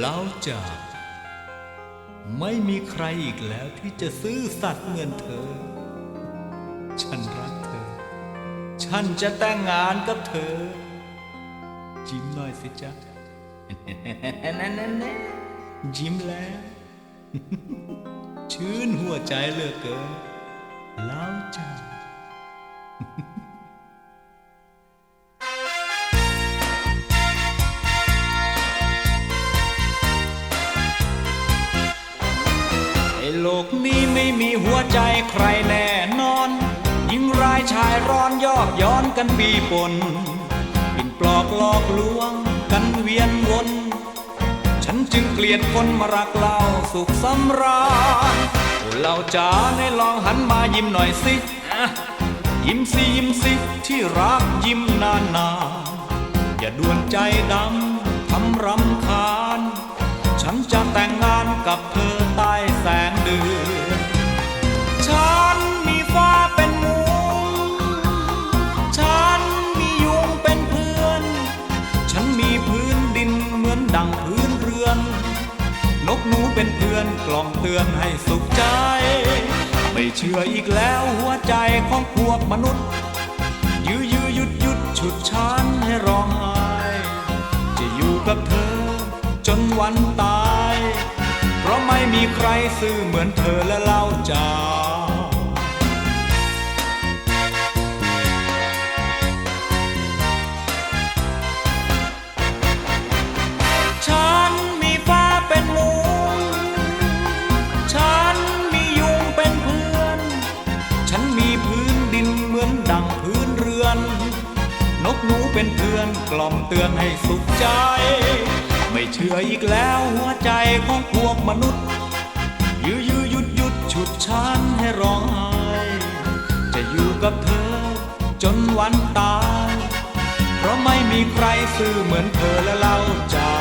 เราจะไม่มีใครอีกแล้วที่จะซื้อสัตว์เหมือนเธอ ฉันรักเธอ ฉันจะแต่งงานกับเธอ ยิ้มหน่อยสิจ๊ะนั่นๆยิ้มแล้ว ชื่นหัวใจเหลือเกินแล้วจ้า โลกนี้ไม่มีหัวใจใครแน่นอน ยิงรายชายร้อนยอกย้อนกันปีปนปินปลอกหลอกลวงกันเวียนวน ฉันจึงเกลียดคนมารักเราสุขสำราญโอ้เราจ๋าในลองหันมายิ้มหน่อยสิอะยิ้มสิยิ้มสิที่รักยิ้มนานๆอย่าด่วนใจดำทำรำคาญ ฉันจะแต่งงานกับเธอ ดังพื้นเรือน นกหนูเป็นเพื่อนกล่อมเตือนให้สุขใจ ไม่เชื่ออีกแล้วหัวใจของพวกมนุษย์ ยื้อยื้อหยุดหยุดฉุดฉันให้ร้องไห้ จะอยู่กับเธอจนวันตาย เพราะไม่มีใครซื่อเหมือนเธอและเล่าจา หนูเป็นเพื่อนกล่อมเตือนให้สุขใจ ไม่เชื่ออีกแล้วหัวใจของพวกมนุษย์ ยื้อยื้อยุดหยุดฉุดฉันให้ร้องไห้จะอยู่กับเธอจนวันตาย เพราะไม่มีใครซื่อเหมือนเธอและเล่าจา